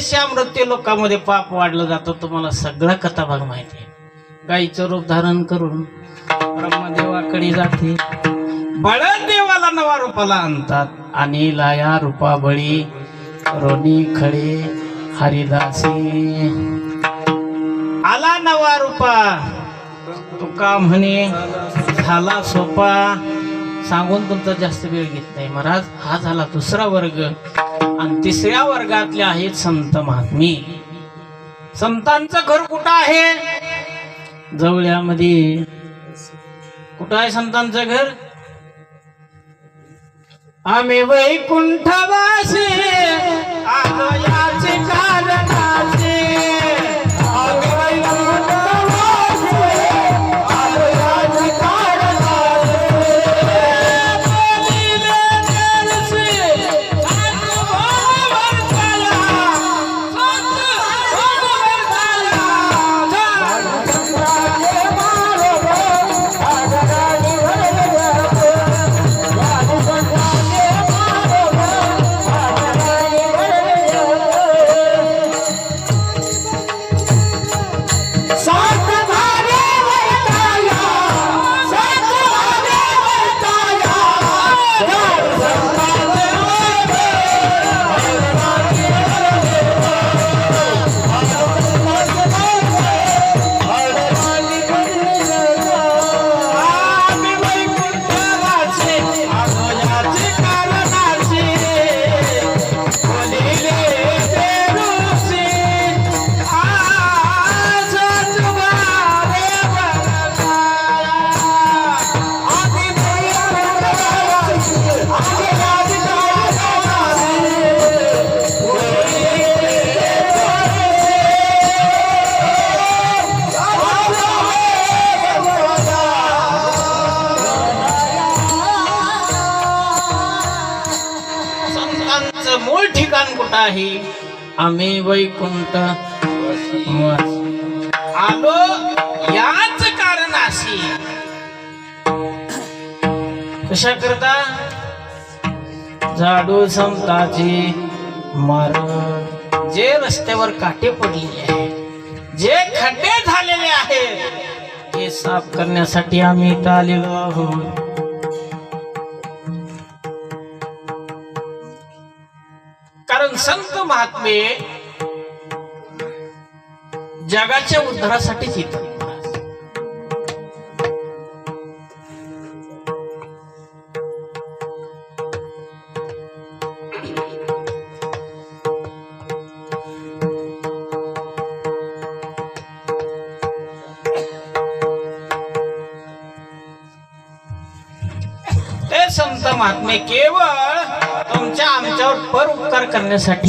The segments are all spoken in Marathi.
बरेचशा मृत्यू लोकांमध्ये पाप वाढलं जातं तुम्हाला सगळा कथा भाग माहिती आहे. गाईचं रूप धारण करून ब्रह्मदेवाकडे जाते. बळदेवाला नवा रूपाला आणतात. आणि लाया रूपा बळी रोनी खडे हरिदासी. आला नवा रूपा. तुका म्हणे झाला सोपा. सांगून तुमचा जास्त वेळ घेत नाही महाराज. हा झाला दुसरा वर्ग. आणि तिसऱ्या वर्गातले आहेत संत महात्मी. संतांचं घर कुठं आहे? जवळ्यामध्ये. कुठं आहे संतांचं घर? आम्ही वैकुंठवासी. संतांचं मूळ ठिकाण कुठं आहे आम्ही वैकुंठ. आलो याच कारणाशी. कशा करता? झाडू संताची मार. जे रस्त्यावर काटे पडलेले आहे जे खड्डे झालेले आहेत हे साफ करण्यासाठी आम्ही इथं आलेलो आहोत. कारण संत महात्मे जगाच्या उद्धारासाठीच येतात. ते संत महात्मे केवळ तुमच्या आमच्यावर पर उपकार करण्यासाठी.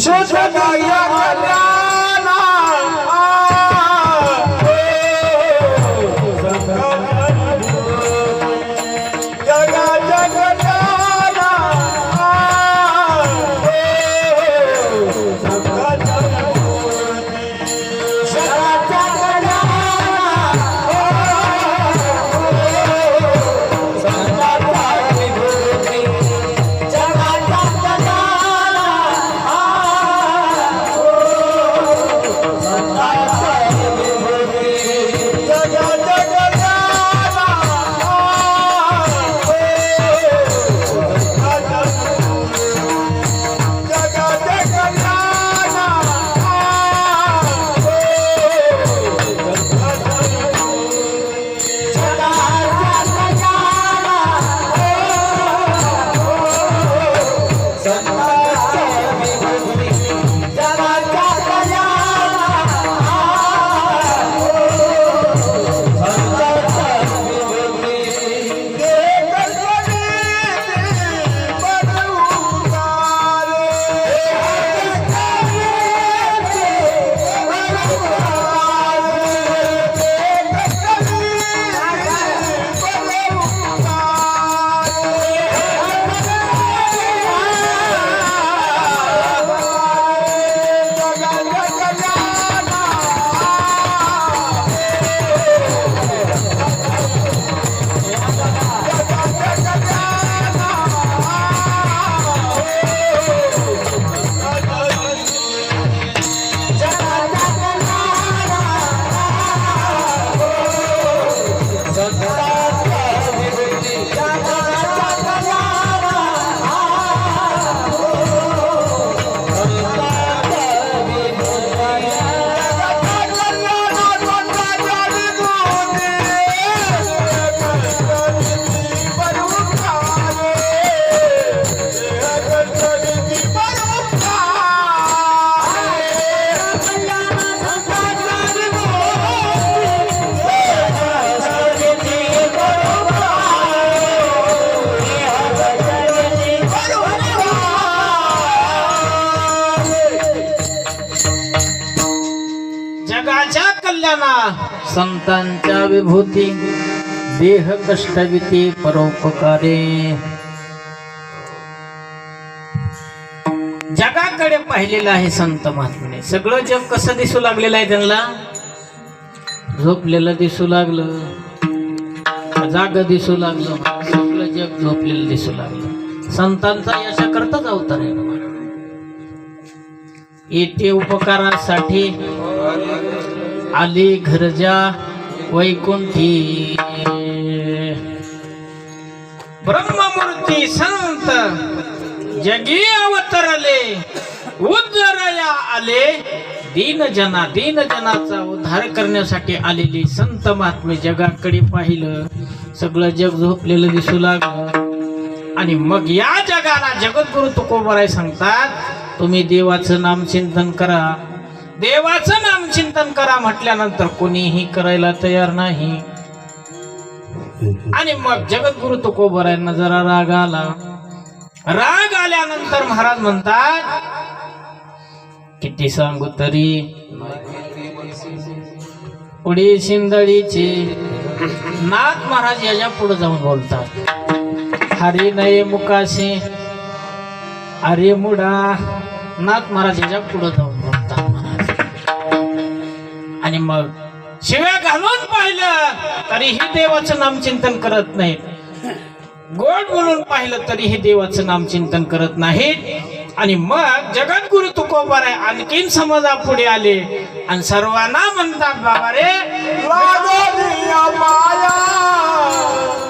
कल्याणा. संतांच्या विभूती देह कष्टविते परोपकारे. जगाकडे पाहिलेलं आहे संत महात्म्याने. सगळं जग कसं दिसू लागलेलं आहे त्यांना? झोपलेलं दिसू लागलं. जाग दिसू लागलं. सगळं जग झोपलेलं दिसू लागलं. संतांचा यशा करताच अवतार आहे येते उपकारासाठी आली घरजा वैकुंठी. ब्रह्ममूर्ती संत जगी अवतरले उद्धरया आले. दीन जना दीन जनाचा उद्धार करण्यासाठी आलेली संत महात्मे जगाकडे पाहिलं. सगळं जग झोपलेलं दिसू लागलं. आणि मग या जगाला जगद्गुरु तुकोबराय सांगतात तुम्ही देवाचं नाम चिंतन करा. देवाचं नाम चिंतन करा म्हटल्यानंतर कोणीही करायला तयार नाही. आणि मग जगद्गुरु तुकोबरायांना जरा राग आला. राग आल्यानंतर महाराज म्हणतात किती सांगू तरी? उडी शिंदळीचे नाथ महाराज याच्यापुढे जाऊन बोलतात. हरी नये मुकाशी अरे मुडा नाथ महाराज याच्यापुढे जाऊन. आणि मग शिव्या घालून पाहिलं तरीही देवाचं नामचिंतन करत नाहीत. गोड बोलून पाहिलं तरीही देवाचं नामचिंतन करत नाहीत. आणि मग जगद्गुरु तुकोबार आहे आणखीन समजा पुढे आले. आणि सर्वांना म्हणतात बाबा रे माया.